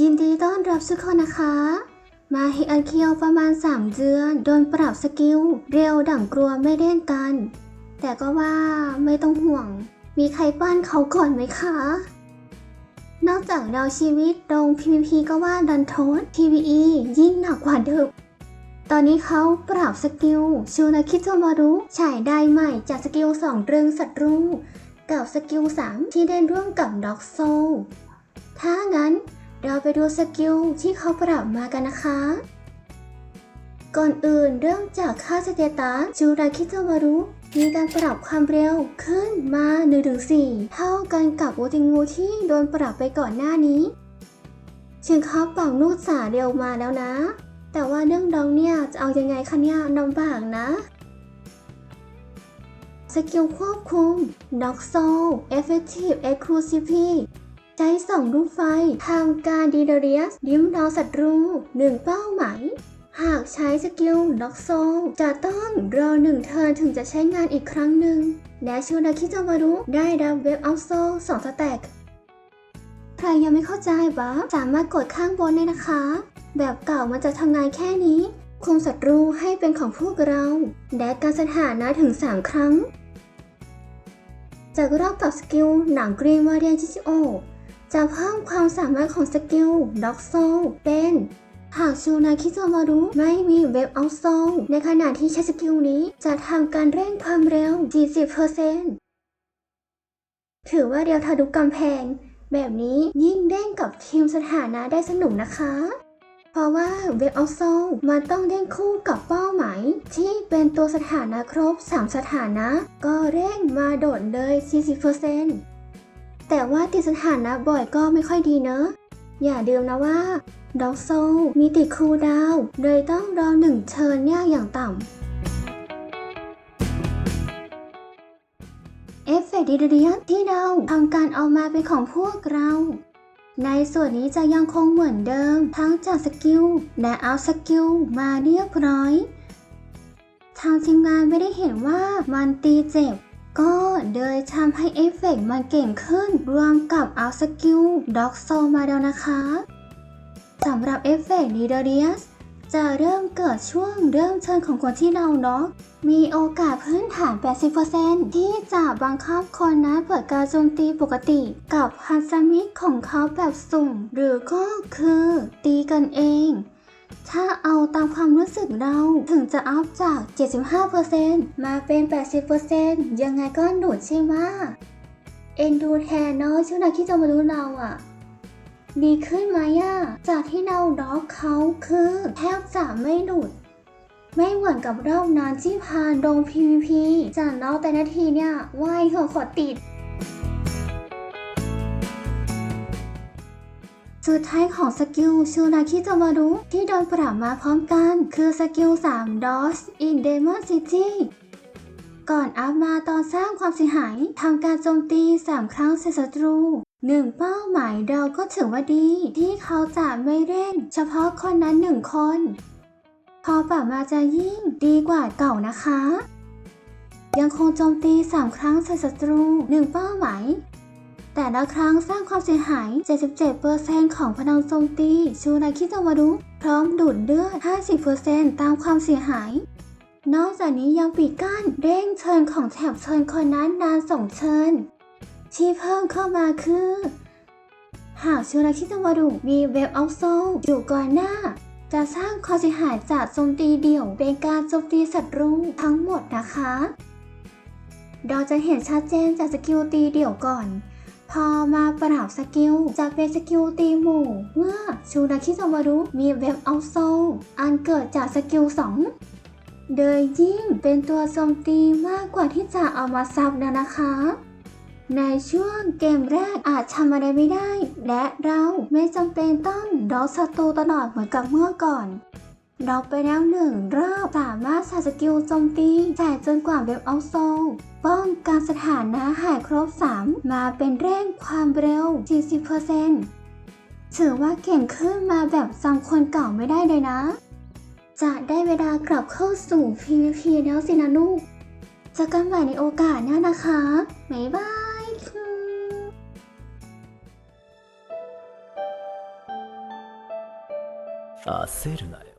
ยินดีต้อนรับทุกคนนะคะ มาเฮอันเคียวประมาณ 3 เดือน โดนปรับสกิล เร็วดั่งกลัวไม่เล่นกัน แต่ก็ว่าไม่ต้องห่วง มีใครป้านเขาก่อนไหมคะ นอกจากดาวชีวิตตรง PVP ก็ว่าดันโทษ PVE ยิ่งหนักกว่าเดิมตอนนี้เขาปรับสกิลชูนาคิโตมารุฉายได้ใหม่จากสกิล 2 เรืองศัตรู กับสกิล 3 ที่ได้ร่วมกับด็อกโซ ถ้างั้น เราไปดูสกิลที่เขาปรับมากันนะคะ ก่อนอื่นเริ่มจากค่าสเตตัสจูราคิโตมารุมีการปรับความเร็วขึ้นมา 1-4 เท่ากันกับโอติงูที่โดนปรับไปก่อนหน้านี้ถึงเขาปรับนูดสาเร็วมาแล้วนะ แต่ว่าเรื่องดองเนี่ยจะเอายังไงคะเนี่ยลำบากนะสกิลควบคุมน็อกโซ Effective Exclusivity ใช้ส่องลูกไฟทำการดีเดเรียสดิ้มดาวศัตรูหนึ่งเป้าหมายหากใช้สกิลน็อกโซจะต้องรอหนึ่งเทิร์นถึงจะใช้งานอีกครั้งหนึ่ง และชูนาคิจามารุได้รับเว็บเอาโซสองสแต็กใครยังไม่เข้าใจบ้าสามารถกดข้างบนได้นะคะ แบบเก่ามันจะทำงานแค่นี้ คุมศัตรูให้เป็นของพวกเรา และการสถานะถึง 3 ครั้ง จากรอบปรับสกิลหนังกรีนวาเรียนจิจิโอ จะเพิ่มความสามารถของสกิลด็อกโซเป็นหากชูนาคิโซมารุไม่มีเว็บเอาโซในขณะที่ใช้สกิลนี้จะทำการเร่งความเร็ว 40%ถือว่าเร็วทะลุกำแพง แบบนี้ยิ่งเด้งกับทีมสถานะได้สนุกนะคะ เพราะว่าเว็บเอาโซมันต้องเด้งคู่กับเป้าหมาย ที่เป็นตัวสถานะครบ 3 สถานะ ก็เร่งมาโดดเลย 40% แต่ว่าติดสถานะบ่อยก็ไม่ค่อยดีเนอะอย่าลืมนะว่าด็อกโซมีติดคูดาวเลยต้องรอหนึ่งเชิญยากอย่างต่ำเอฟเฟกต์ดีเดียที่เราทำการเอามาเป็นของพวกเรา ในส่วนนี้จะยังคงเหมือนเดิม ทั้งจากสกิลและเอาสกิลมาเรียบร้อย ทางทีมงานไม่ได้เห็นว่ามันตีเจ็บ ก็เลยทำให้เอฟเฟกต์มันเก่งขึ้น รวมกับเอาสกิลด็อกโซมาแล้วนะคะสำหรับเอฟเฟกต์นีเดเรียสจะเริ่มเกิดช่วงเริ่มเชิญของคนที่เราน็อกมีโอกาสพื้นฐาน 80%ที่จะบังคับคนนั้นเปิดการโจมตีปกติ กับพันธมิตรของเขาแบบสุ่ม หรือก็คือตีกันเอง ถ้าเอาตามความรู้สึกเราถึงจะอัพจาก 75%มาเป็น 80%ยังไงก็หนุดใช่ไหมเอ็นดูแทนเนาะช่วงไหนที่จะมาดูเราอะดีขึ้นไหมอะจากที่เราด็อกเขาคือแทบจะไม่หลุด ไม่เหมือนกับรอบนั้นที่ผ่านโดง PVP จากน็อกแต่นาทีเนี่ยว่ายหัวขอติด สุดท้ายของสกิลชูนาคิจะมารู้ที่โดนปรับมาพร้อมกัน คือสกิล3 Dodge in Demon City ก่อนอัพมาตอนสร้างความเสียหายทำการโจมตี 3 ครั้งใส่ศัตรูหนึ่งเป้าหมายเราก็ถือว่าดี ที่เขาจะไม่เร่งเฉพาะคนนั้นหนึ่งคน พอปรับมาจะยิ่งดีกว่าเก่านะคะ ยังคงโจมตี 3 ครั้งใส่ศัตรู 1 เป้าหมาย แต่ละครั้งสร้างความเสียหาย 77%ของพลังโจมตีชูนาคิตาวารุ พร้อมดูดเลือด 50%ตามความเสียหาย นอกจากนี้ยังปิดกั้นเร่งเชิญของแถบเชิญคนนั้นนานส่งเชิญ ที่เพิ่มเข้ามาคือ หากชูนาคิตาวารุมีเว็บเอาโซอยู่ก่อนหน้า จะสร้างความเสียหายจากโจมตีเดี่ยวเป็นการโจมตีศัตรูทั้งหมดนะคะ เราจะเห็นชัดเจนจากสกิลตีเดี่ยวก่อน พอมาปรับสกิลจะเป็นสกิลตีหมู่ เมื่อชูนาคิโซาวารุมีเว็บเอาโซอันเกิดจากสกิล 2 โดยยิ่งเป็นตัวโจมตีมากกว่าที่จะเอามาซับนะนะคะ ในช่วงเกมแรกอาจทำอะไรไม่ได้ และเราไม่จำเป็นต้องดอกศัตรูตลอดเหมือนกับเมื่อก่อน ดอกไปแล้วหนึ่งรอบสามารถใส่สกิลโจมตีจ่ายจนกว่าเว็บเอาโซป้องการสถานะหายครบ 3 มาเป็นเร่งความเร็ว 40%ถือว่าเก่งขึ้นมาแบบจำคนเก่าไม่ได้เลยนะ จะได้เวลากลับเข้าสู่ PVP แล้วสินะลูกเจอกันใหม่ในโอกาสหน้านะคะ บ๊ายบาย 焦るなよ